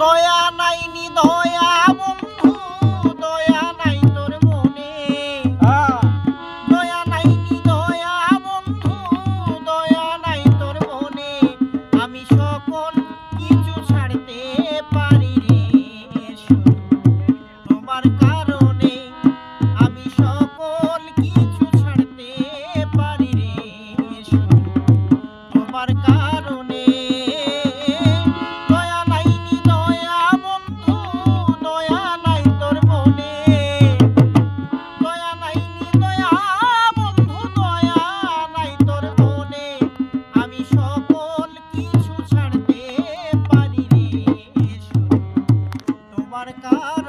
দয়া নাই নি দয়া। আমার কার